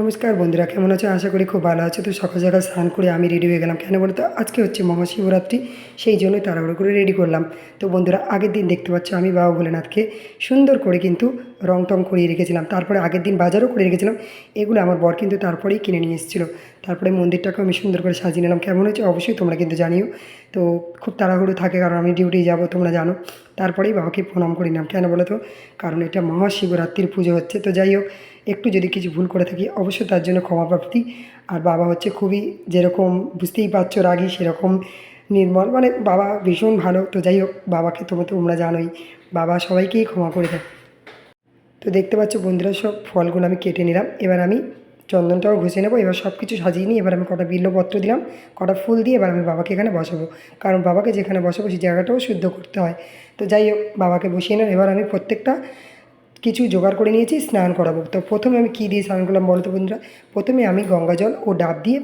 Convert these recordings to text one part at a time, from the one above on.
নমস্কার বন্ধুরা, কেমন আছো? আশা করি খুব ভালো আছো। তো সকাল সকাল স্নান করে আমি রেডি হয়ে গেলাম। কেন বলতো? আজকে হচ্ছে মহাশিবরাত্রি, সেই জন্যই তাড়াহুড়ো করে রেডি করলাম। তো বন্ধুরা, আগের দিন দেখতে পাচ্ছ আমি বাবা ভোলেনাথকে সুন্দর করে কিন্তু রং টং করিয়ে রেখেছিলাম। তারপরে আগের দিন বাজারও করে রেখেছিলাম। এগুলো আমার বর কিন্তু তারপরেই কিনে নিয়ে এসেছিল। তারপরে মন্দিরটাকে আমি সুন্দর করে সাজিয়ে নিলাম। কেমন হয়েছে অবশ্যই তোমরা কিন্তু জানিও। তো খুব তাড়াহুড়ো থাকে কারণ আমি ডিউটি যাব, তোমরা জানো। তারপরেই বাবাকে প্রণাম করে নিলাম। কেন বলো তো? কারণ এটা মহাশিবরাত্রির পুজো হচ্ছে। তো যাই হোক, একটু যদি কিছু ভুল করে থাকি, অবশ্যই তার জন্য ক্ষমা প্রাপ্তি। আর বাবা হচ্ছে খুবই যেরকম বুঝতেই পারছ রাগী, সেরকম নির্মল। মানে বাবা ভীষণ ভালো। তো যাই হোক, বাবাকে তোমরা তোমরা জানোই। বাবা সবাইকেই ক্ষমা করে দেয়। তো দেখতে পাচ্ছ বন্ধুরা, সব ফলগুলো আমি কেটে নিলাম। এবার আমি চন্দনটাও ঘষে নেব। এবার সব কিছু সাজিয়ে নিই এবার আমি কটা বিল্লপত্র দিলাম, কটা ফুল দিয়ে এবার আমি বাবাকে এখানে বসাবো। কারণ বাবাকে যেখানে বসাবো সেই জায়গাটাও শুদ্ধ করতে হয়। তো যাই হোক, বাবাকে বসিয়ে নেন এবার আমি প্রত্যেকটা কিছু জোগাড় করে নিয়েছি, স্নান করাবো। তো প্রথমে আমি কী দিয়ে স্নান করলাম বলতো বন্ধুরা? প্রথমে আমি গঙ্গা জল ও ডাব দিয়ে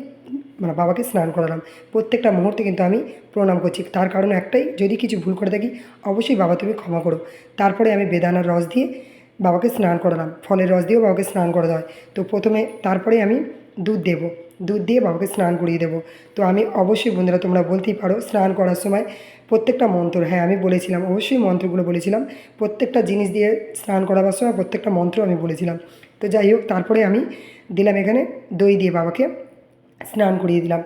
মানে বাবাকে স্নান করালাম। প্রত্যেকটা মুহূর্তে কিন্তু আমি প্রণাম করছি। তার কারণ একটাই, যদি কিছু ভুল করে থাকি, অবশ্যই বাবা তুমি ক্ষমা করো। তারপরে আমি বেদানার রস দিয়ে বাবাকে স্নান করালাম। ফলের রস দিয়েও বাবাকে স্নান করাতে হয়। তো প্রথমে তারপরে আমি দুধ দেবো। দুধ দিয়ে বাবাকে স্নান করিয়ে দেবো। তো আমি অবশ্যই বন্ধুরা, তোমরা বলতেই পারো, স্নান করার সময় প্রত্যেকটা মন্ত্র হ্যাঁ আমি বলেছিলাম, অবশ্যই মন্ত্রগুলো বলেছিলাম। প্রত্যেকটা জিনিস দিয়ে স্নান করাবার সময় প্রত্যেকটা মন্ত্র আমি বলেছিলাম। তো যাই হোক, তারপরে আমি দিলাম এখানে দই দিয়ে বাবাকে স্নান করিয়ে দিলাম।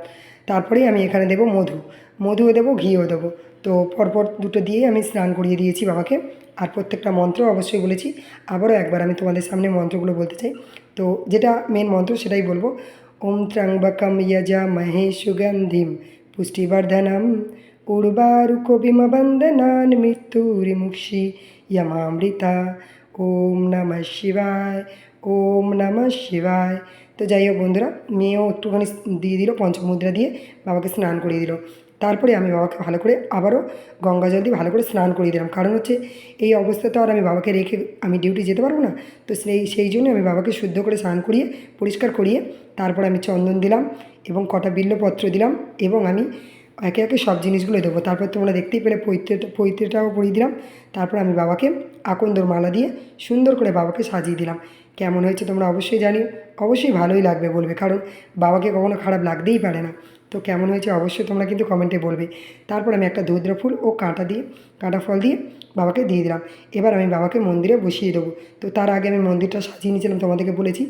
তারপরেই আমি এখানে দেবো মধু। মধুও দেবো, ঘিও দেবো। তো পরপর দুটো দিয়ে আমি স্নান করিয়ে দিয়েছি বাবাকে। আর প্রত্যেকটা মন্ত্র অবশ্যই বলেছি। আবারও একবার আমি তোমাদের সামনে মন্ত্রগুলো বলতে চাই। তো যেটা মেন মন্ত্র সেটাই বলব। ওম ত্র্যম্বকম ইয়াজা মহে সুগন্ধিম পুষ্টিবর্ধনম। উর্বারুকবিমবন্দনান মৃত্যুরিমুক্ষি যমামৃতা ওম নমঃ শিবায়। ওম নমঃ শিবায়। তো যাই হোক বন্ধুরা, মেয়েও একটুখানি দিয়ে দিল, পঞ্চমুদ্রা দিয়ে বাবাকে স্নান করিয়ে দিল। তারপরে আমি বাবাকে ভালো করে আবারও গঙ্গা জল দিয়ে ভালো করে স্নান করিয়ে দিলাম। কারণ হচ্ছে এই অবস্থা তো আর আমি বাবাকে রেখে আমি ডিউটি যেতে পারব না। তো সেই সেই জন্য আমি বাবাকে শুদ্ধ করে স্নান করিয়ে, পরিষ্কার করিয়ে তারপরে আমি চন্দন দিলাম এবং কটা বিল্লপত্র দিলাম এবং আমি একে একে সব জিনিসগুলো দেবো। তারপর তোমরা দেখতেই পেলে পৈত্রটা পৈত্রটাও পরিয়ে দিলাম। তারপর আমি বাবাকে আকন্দর মালা দিয়ে সুন্দর করে বাবাকে সাজিয়ে দিলাম। কেমন হয়েছে তোমরা অবশ্যই জানিও। অবশ্যই ভালোই লাগবে বলবে, কারণ বাবাকে কখনো খারাপ লাগতেই পারে না। তো কেমন হয়েছে অবশ্যই তোমরা কিন্তু কমেন্টে বলবে। তারপর আমি একটা ধুদ্র ফুল ও কাঁটা দিয়ে, কাঁটা ফল দিয়ে বাবাকে দিয়ে দিলাম। এবার আমি বাবাকে মন্দিরে বসিয়ে দেবো। তো তার আগে আমি মন্দিরটা সাজিয়ে নিয়েছিলাম তোমাদেরকে বলেছি।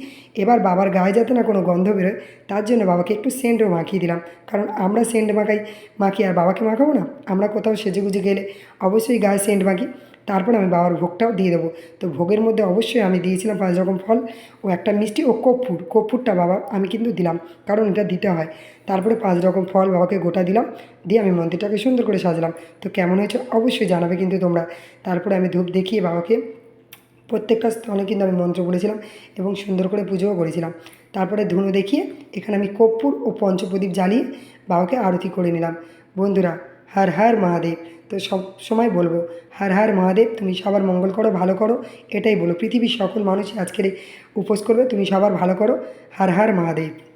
এবার বাবার গায়ে যাতে না কোনো গন্ধ বেরোয়, তার জন্য বাবাকে একটু সেন্টও মাখিয়ে দিলাম। কারণ আমরা সেন্ট মাখাই, মাখি আর বাবাকে মাখাবো না, আমরা কোথাও সেজে গুজে গেলে অবশ্যই গায়ে সেন্ট মাখি। তারপর আমি বাবার ভোগটাও দিয়ে দেবো। তো ভোগের মধ্যে অবশ্যই আমি দিয়েছিলাম পাঁচ রকম ফল ও একটা মিষ্টি ও কর্পূর। কর্পূরটা বাবা আমি কিন্তু দিলাম, কারণ এটা দিতে হয়। তারপরে পাঁচ রকম ফল বাবাকে গোটা দিলাম, দিয়ে আমি মন্দিরটাকে সুন্দর করে সাজলাম। তো কেমন হয়েছে অবশ্যই জানাবে কিন্তু তোমরা। তারপরে আমি ধূপ দেখিয়ে বাবাকে প্রত্যেকটা স্থানে কিন্তু আমি মন্ত্র বলেছিলাম এবং সুন্দর করে পুজোও করেছিলাম। তারপরে ধুনো দেখিয়ে এখানে আমি কর্পূর ও পঞ্চপ্রদীপ জ্বালিয়ে বাবাকে আরতি করে নিলাম। বন্ধুরা হর হর মহাদেব। তো সব সময় বলব, হর হর মহাদেব, তুমি সবার মঙ্গল করো, ভালো করো, এটাই বলো পৃথিবীর সকল মানুষই আজকের উপোস করবে, তুমি সবার ভালো করো। হর হর মহাদেব।